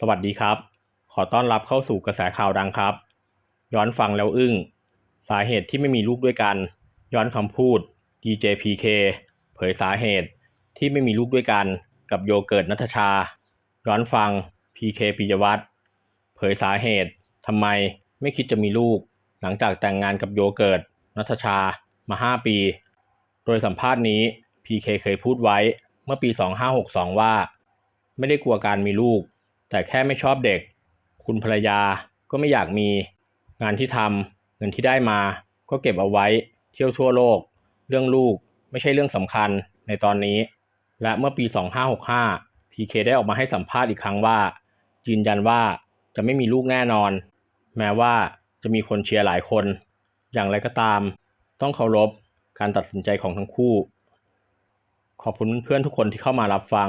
สวัสดีครับ ขอต้อนรับเข้าสู่กระแสข่าวดังครับ ย้อนฟังแล้วอึ้ง สาเหตุที่ไม่มีลูกด้วยกัน ย้อนคำพูด DJPK เผยสาเหตุที่ไม่มีลูกด้วยกัน กับโยเกิร์ตนัทชา ย้อนฟัง PK ปิยวัฒน์เผยสาเหตุทำไมไม่คิดจะมีลูก หลังจากแต่งงานกับโยเกิร์ตนัทชามา 5 ปี โดยสัมภาษณ์นี้ PK เคยพูดไว้เมื่อปี 2562 ว่า ไม่ได้กลัวการมีลูก แต่แค่ไม่ชอบเด็ก คุณภรรยาก็ไม่อยากมี งานที่ทำเงินที่ได้มา ก็เก็บเอาไว้เที่ยวทั่วโลก เรื่องลูกไม่ใช่เรื่องสำคัญในตอนนี้ และเมื่อปี 2565 PK ได้ออกมาให้สัมภาษณ์อีกครั้งว่า ยืนยันว่าจะไม่มีลูกแน่นอน แม้ว่าจะมีคนเชียร์หลายคน อย่างไรก็ตาม ต้องเคารพการตัดสินใจของทั้งคู่ ขอบคุณเพื่อนทุกคนที่เข้ามารับฟัง